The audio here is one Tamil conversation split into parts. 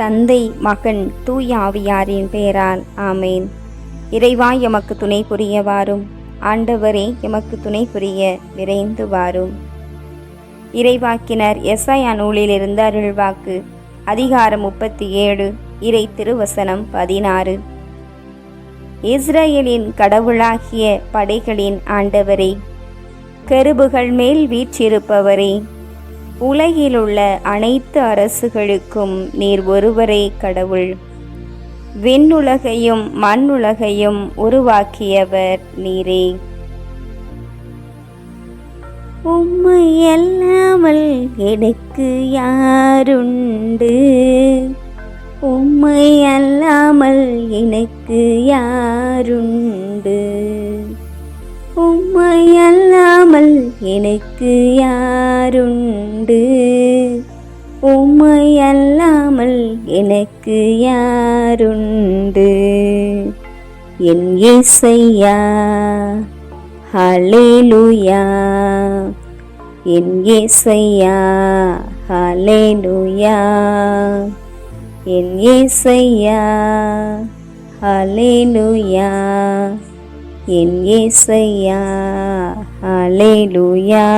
தந்தை மகன் தூய ஆவியாரின் பெயரால் ஆமேன். இறைவா எமக்கு துணை புரிய வாரும் ஆண்டவரே எமக்கு துணை புரிய விரைந்து வாரும் இறைவாக்கினர் எஸ்ஐயா நூலிலிருந்து அருள்வாக்கு அதிகாரம் முப்பத்தி ஏழு இறை திருவசனம் பதினாறு. இஸ்ரேலின் கடவுளாகிய படைகளின் ஆண்டவரே கெருபுகள் மேல் வீற்றிருப்பவரே உலகிலுள்ள அனைத்து அரசுகளுக்கும் நீர் ஒருவரே கடவுள். விண்ணுலகையும் மண்ணுலகையும் உருவாக்கியவர் நீரே. உம்மை அல்லாமல் எனக்கு யாருண்டு? உம்மை அல்லாமல் எனக்கு யாருண்டு? உம்மை அல்லாமல் எனக்கு யாருண்டு? உம்மை அல்லாமல் எனக்கு யாருண்டு? என் இசையா? ஹலேலுயா என் இசையா? ஹலேலுயா என் இசையா? ஹலேலுயா என் ஏசையா அலேலுயா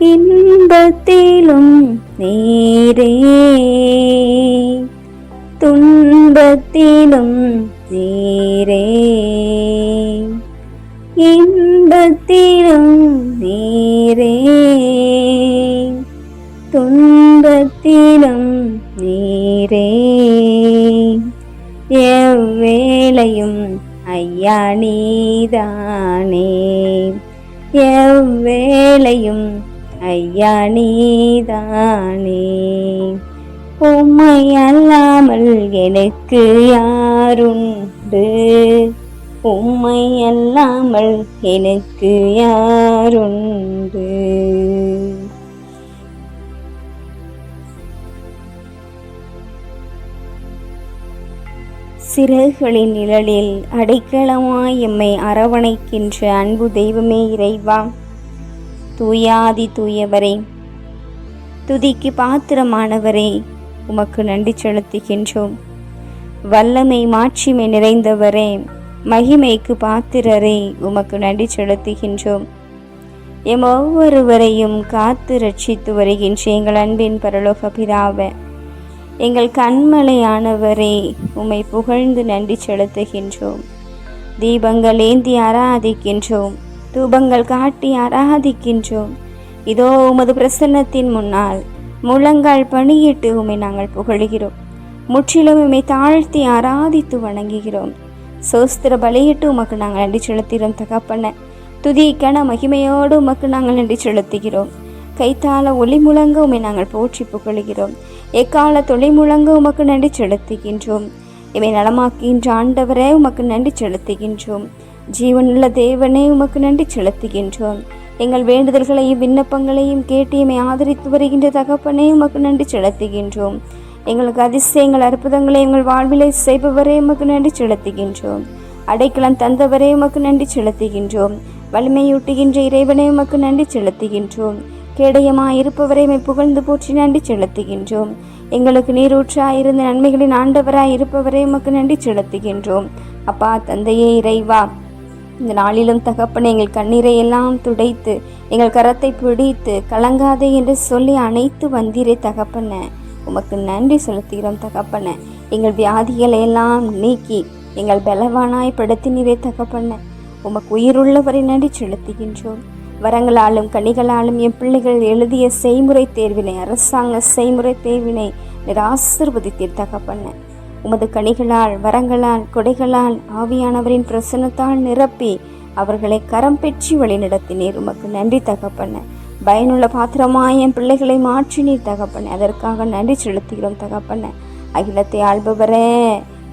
இன்பத்திலும் நேரே. துன்பத்திலும் நேரே. இன்பத்திலும் நேரே. துன்பத்திலும் நேரே. எவ்வேளையும் ஐயா நீதானே. எவ்வேளையும் ஐயா நீதானே. உம்மை அல்லாமல் எனக்கு யாருண்டு? உம்மை அல்லாமல் எனக்கு யாருண்டு? சிறகுகளின் நிழலில் அடைக்கலமாய் எம்மை அரவணைக்கின்ற அன்பு தெய்வமே இறைவா. தூயாதி தூயவரே துதிக்கு பாத்திரமானவரே உமக்கு நன்றி செலுத்துகின்றோம். வல்லமை மாட்சிமை நிறைந்தவரே மகிமைக்கு பாத்திரரே உமக்கு நன்றி செலுத்துகின்றோம். எம் ஒவ்வொருவரையும் காத்து ரட்சித்து வருகின்ற எங்கள் அன்பின் பரலோக பிதாவை. எங்கள் கண்மலையானவரே உம்மை புகழ்ந்து நன்றி செலுத்துகின்றோம். தீபங்கள் ஏந்தி ஆராதிக்கின்றோம் தூபங்கள் காட்டி ஆராதிக்கின்றோம். இதோ உமது பிரசன்னத்தின் முன்னால் முழங்கால் பணியிட்டு உம்மை நாங்கள் புகழுகிறோம். முற்றிலும் உம்மை தாழ்த்தி ஆராதித்து வணங்குகிறோம். சோஸ்திர பலியிட்டு உமக்கு நாங்கள் நன்றி செலுத்துகிறோம் தகப்பன. துதிக்கன மகிமையோடு உமக்கு நாங்கள் நன்றி செலுத்துகிறோம். கைத்தால ஒளி முழங்க உம்மை நாங்கள் போற்றி புகழுகிறோம். எக்கால தொலை முழங்க உமக்கு நன்றி செலுத்துகின்றோம். இவை நலமாக்கின்ற ஆண்டவரே உமக்கு நன்றி செலுத்துகின்றோம். ஜீவனுள்ள தேவனே உமக்கு நன்றி செலுத்துகின்றோம். எங்கள் வேண்டுதல்களையும் விண்ணப்பங்களையும் கேட்டு எம்மை ஆதரித்து வருகின்ற தகப்பனே உமக்கு நன்றி செலுத்துகின்றோம். எங்களுக்கு அதிசயங்கள் அற்புதங்களை எங்கள் வாழ்விலை செய்பவரே உமக்கு நன்றி செலுத்துகின்றோம். அடைக்கலம் தந்தவரே உமக்கு நன்றி செலுத்துகின்றோம். வலிமையூட்டுகின்ற இறைவனே உமக்கு நன்றி செலுத்துகின்றோம். கேடயமாயிருப்பவரை மை புகழ்ந்து போற்றி நன்றி செலுத்துகின்றோம். எங்களுக்கு நீரூற்றாய் இருந்த நன்மைகளின் ஆண்டவராய் இருப்பவரை உமக்கு நன்றி செலுத்துகின்றோம். அப்பா தந்தையே இறைவா இந்த நாளிலும் தகப்பனை எங்கள் கண்ணீரை எல்லாம் துடைத்து எங்கள் கரத்தை பிடித்து கலங்காதே என்று சொல்லி அனைத்து வந்தீரே தகப்பன. உமக்கு நன்றி செலுத்துகிறோம் தகப்பன. எங்கள் வியாதிகளை எல்லாம் நீக்கி எங்கள் பலவானாய் படுத்தினீரே தகப்பன. உமக்கு உயிருள்ளவரை நன்றி செலுத்துகின்றோம். வரங்களாலும் கனிகளாலும் என் பிள்ளைகள் எழுதிய செய்முறை தேர்வினை அரசாங்க செய்முறை தேர்வினை நிராசிர்வதித்தீர் தகப்பண்ண உமது கனிகளால் வரங்களால் கொடைகளால் ஆவியானவரின் பிரசன்னத்தால் நிரப்பி அவர்களை கரம் பெற்றி வழிநடத்தினீர். உமக்கு நன்றி தகப்பண்ண பயனுள்ள பாத்திரமாய் என் பிள்ளைகளை மாற்றினீர் தகப்பண்ண அதற்காக நன்றி செலுத்துகிறோம் தகப்பண்ண அகிலத்தை ஆள்பவரே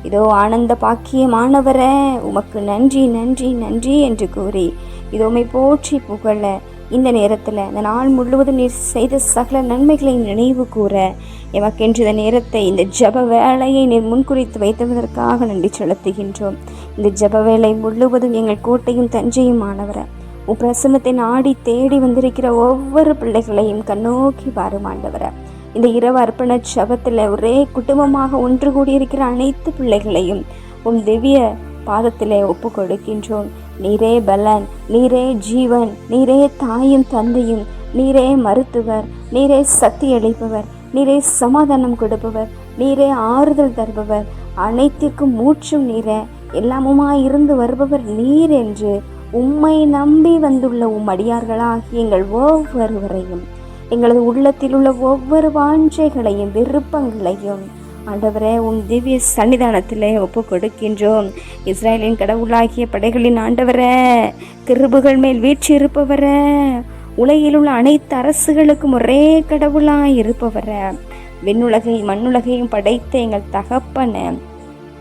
இதோ ஆனந்த பாக்கியமானவரே. உமக்கு நன்றி நன்றி நன்றி என்று கூறி இதோமை போற்றி புகழ. இந்த நேரத்தில் இந்த நாள் முழுவதும் நீர் செய்த சகல நன்மைகளை நினைவு கூற. எமக்கென்று இந்த நேரத்தை இந்த ஜப வேலையை நீர் முன்குறித்து வைத்ததற்காக நன்றி செலுத்துகின்றோம். இந்த ஜப வேலை முழுவதும் எங்கள் கோட்டையும் தஞ்சையும் ஆனவர. உன் பிரசன்னத்தை நாடி தேடி வந்திருக்கிற ஒவ்வொரு பிள்ளைகளையும் கண்ணோக்கி பாரும் இந்த இரவு அர்ப்பண ஜபத்தில் ஒரே குடும்பமாக ஒன்று கூடியிருக்கிற அனைத்து பிள்ளைகளையும் உன் திவ்ய பாதத்தில் ஒப்பு கொடுக்கின்றோம் நீரே பலன் நீரே ஜீவன் நீரே தாயும் தந்தையும் நீரே மருத்துவர் நீரே சக்தி அளிப்பவர் நீரே சமாதானம் கொடுப்பவர் நீரே ஆறுதல் தருபவர். அனைத்திற்கும் மூச்சும் நீரே எல்லாமுமாய் இருந்து வருபவர் நீர் என்று உம்மை நம்பி வந்துள்ள உம் அடியார்களாகிய எங்கள் ஒவ்வொருவரையும் எங்களது உள்ளத்தில் உள்ள ஒவ்வொரு வாஞ்சைகளையும் விருப்பங்களையும் ஆண்டவரே உன் திவ்ய சன்னிதானத்திலே ஒப்பு கொடுக்கின்றோம் இஸ்ரேலின் கடவுளாகிய படைகளின் ஆண்டவரே கிருபுகள் மேல் வீழ்ச்சி இருப்பவரே உலகில் உள்ள அனைத்து அரசுகளுக்கும் ஒரே கடவுளாய் இருப்பவரே விண்ணுலகையும் மண்ணுலகையும் படைத்த எங்கள் தகப்பன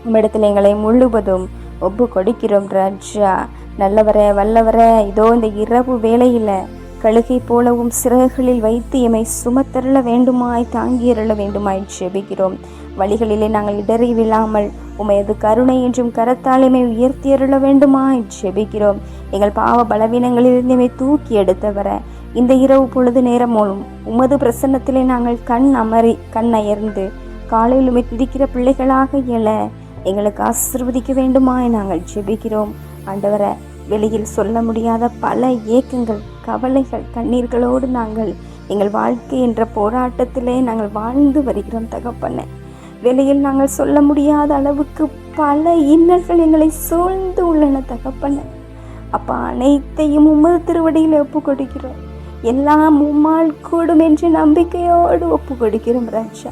உம்மிடத்தில் எங்களை முழுவதும் ஒப்பு கொடுக்கிறோம் ராஜா. நல்லவரே வல்லவரே இதோ இந்த இரவு வேளையில் கழுகை போலவும் சிறகுகளில் வைத்து எம்மை சுமத்தருள வேண்டுமாய் தாங்கியருள வேண்டுமாய் ஜெபிக்கிறோம். வழிகளிலே நாங்கள் இடறி விழாமல் உமையது கருணை என்றும் கரத்தாலுமே உயர்த்தியருள வேண்டுமாய் ஜெபிக்கிறோம். எங்கள் பாவ பலவீனங்களிலிருந்து எம்மை தூக்கி எடுத்தவர இந்த இரவு பொழுது நேரம் மூலம் உமது பிரசன்னத்திலே நாங்கள் கண் அமரி கண் அயர்ந்து காலையில் உமை துதிக்கிற பிள்ளைகளாக எழ எங்களுக்கு ஆசிர்வதிக்க வேண்டுமாய் நாங்கள் ஜெபிக்கிறோம். ஆண்டவரை வெளியில் சொல்ல முடியாத பல ஏக்கங்கள் கவலைகள் கண்ணீர்களோடு நாங்கள் எங்கள் வாழ்க்கை என்ற போராட்டத்திலே நாங்கள் வாழ்ந்து வருகிறோம் தகப்பன. வெளியில் நாங்கள் சொல்ல முடியாத அளவுக்கு பல இன்னல்கள் எங்களை சூழ்ந்து உள்ளன தகப்பன. அப்பா அனைத்தையும் உமது திருவடியில் ஒப்பு கொடுக்கிறோம் எல்லாம் உம்மால் கூடும் என்று நம்பிக்கையோடு ஒப்பு கொடுக்கிறோம் ராஜா.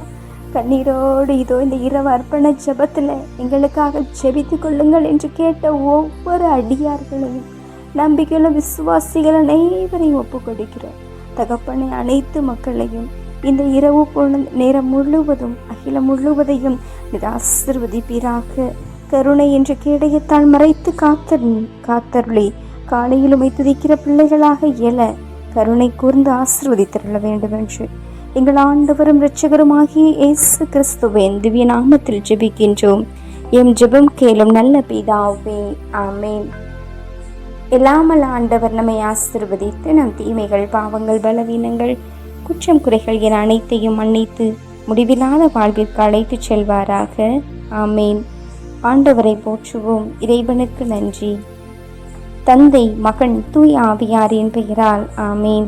கண்ணீரோடு இதோ இந்த இரவு அர்ப்பண ஜெபத்தில் எங்களுக்காக ஜெபித்து கொள்ளுங்கள் என்று கேட்ட ஒவ்வொரு அடியார்களையும் நம்பிக்கையுள்ள விசுவாசிகள் அனைவரையும் ஒப்புக்கொடுக்கிறோம். தகப்பனை அனைத்து மக்களையும் இந்த இரவு பொழுது நேரம் முழுவதும் அகிலம் முழுவதையும் ஆசிர்வதிப்பீராக. கருணை என்ற கேடயத்தால் மறைத்து காத்தர் காத்தருளி காலையில் துதிக்கிற பிள்ளைகளாக எழ கருணை கூர்ந்து ஆசிர்வதித்திருள வேண்டும் என்று எங்கள் ஆண்டவரும் இரட்சகருமாகிய இயேசு கிறிஸ்துவின் திவ்ய நாமத்தில் ஜெபிக்கின்றோம். எம் ஜெபம் கேளும் நல்ல பிதாவே ஆமேன். எல்லாமல் ஆண்டவர் நம்மை ஆசிர்வதித்து நம் தீமைகள் பாவங்கள் பலவீனங்கள் குற்றம் குறைகள் என அனைத்தையும் மன்னித்து முடிவில்லாத வாழ்விற்கு அழைத்துச் செல்வாராக. ஆமேன். ஆண்டவரை போற்றுவோம். இறைவனுக்கு நன்றி. தந்தை மகன் தூய் ஆவியாரின் பெயரால் ஆமேன்.